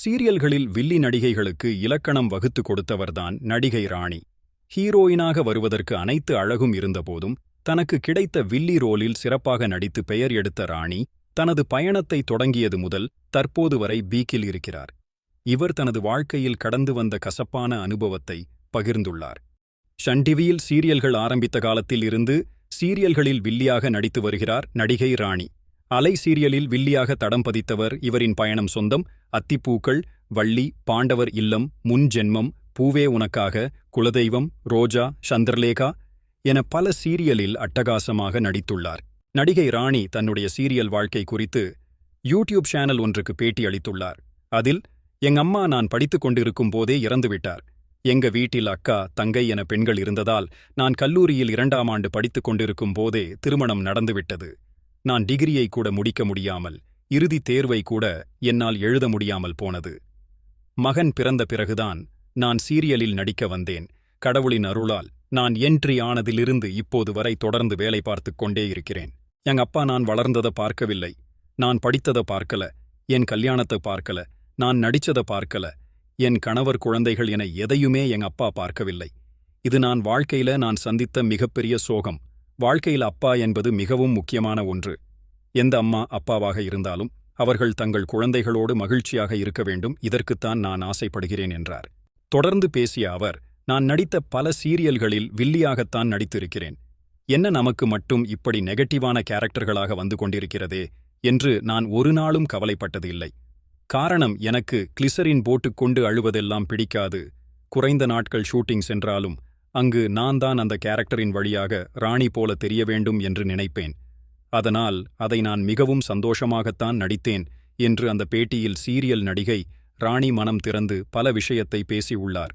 சீரியல்களில் வில்லி நடிகைகளுக்கு இலக்கணம் வகுத்து கொடுத்தவர்தான் நடிகை ராணி. ஹீரோயினாக வருவதற்கு அனைத்து அழகும் இருந்தபோதும் தனக்கு கிடைத்த வில்லி ரோலில் சிறப்பாக நடித்து பெயர் எடுத்த ராணி தனது பயணத்தை தொடங்கியது முதல் தற்போது வரை பீக்கில் இருக்கிறார். இவர் தனது வாழ்க்கையில் கடந்து வந்த கசப்பான அனுபவத்தை பகிர்ந்துள்ளார். சன் டிவியில் சீரியல்கள் ஆரம்பித்த காலத்தில் இருந்து சீரியல்களில் வில்லியாக நடித்து வருகிறார் நடிகை ராணி. அலை சீரியலில் வில்லியாக தடம் பதித்தவர் இவரின் பயணம் சொந்தம். அத்திப்பூக்கள் வள்ளி பாண்டவர் இல்லம் முன் ஜென்மம் பூவே உனக்காக குலதெய்வம் ரோஜா சந்திரலேகா என பல சீரியலில் அட்டகாசமாக நடித்துள்ளார். நடிகை ராணி தன்னுடைய சீரியல் வாழ்க்கை குறித்து யூடியூப் சேனல் ஒன்றுக்கு பேட்டி அளித்துள்ளார். அதில் எங்க அம்மா நான் படித்துக் கொண்டிருக்கும் போதே இறந்துவிட்டார் எங்க வீட்டில் அக்கா தங்கை என பெண்கள் இருந்ததால் நான் கல்லூரியில் இரண்டாம் ஆண்டு படித்துக் கொண்டிருக்கும் போதே திருமணம் நடந்துவிட்டது. நான் டிகிரியை கூட முடிக்க முடியாமல் இறுதித் தேர்வை கூட என்னால் எழுத முடியாமல் போனது. மகன் பிறந்த பிறகுதான் நான் சீரியலில் நடிக்க வந்தேன். கடவுளின் அருளால் நான் என்ட்ரி ஆனதிலிருந்து இப்போது வரை தொடர்ந்து வேலை பார்த்துக் கொண்டே இருக்கிறேன். எங்க அப்பா நான் வளர்ந்ததை பார்க்கவில்லை. நான் படித்ததை பார்க்கல. என் கல்யாணத்தை பார்க்கல. நான் நடிச்சத பார்க்கல. என் கணவர் குழந்தைகள் என எதையுமே எங்க அப்பா பார்க்கவில்லை. இது நான் வாழ்க்கையில நான் சந்தித்த மிகப்பெரிய சோகம். வாழ்க்கையில் அப்பா என்பது மிகவும் முக்கியமான ஒன்று. எந்த அம்மா அப்பாவாக இருந்தாலும் அவர்கள் தங்கள் குழந்தைகளோடு மகிழ்ச்சியாக இருக்க வேண்டும் இதற்குத்தான் நான் ஆசைப்படுகிறேன் என்றார். தொடர்ந்து பேசிய அவர் நான் நடித்த பல சீரியல்களில் வில்லியாகத்தான் நடித்திருக்கிறேன். என்ன நமக்கு மட்டும் இப்படி நெகட்டிவான கேரக்டர்களாக வந்து கொண்டிருக்கிறதே என்று நான் ஒரு நாளும் கவலைப்பட்டது இல்லை காரணம் எனக்கு கிளிசரின் போட்டுக்கொண்டு அழுவதெல்லாம் பிடிக்காது. குறைந்த நாட்கள் ஷூட்டிங் சென்றாலும் அங்கு நான் தான் அந்த கேரக்டரின் வழியாக ராணி போல தெரிய வேண்டும் என்று நினைப்பேன். அதனால் அதை நான் மிகவும் சந்தோஷமாகத்தான் நடித்தேன் என்று அந்த பேட்டியில் சீரியல் நடிகை ராணி மனம் திறந்து பல விஷயத்தை பேசியுள்ளார்.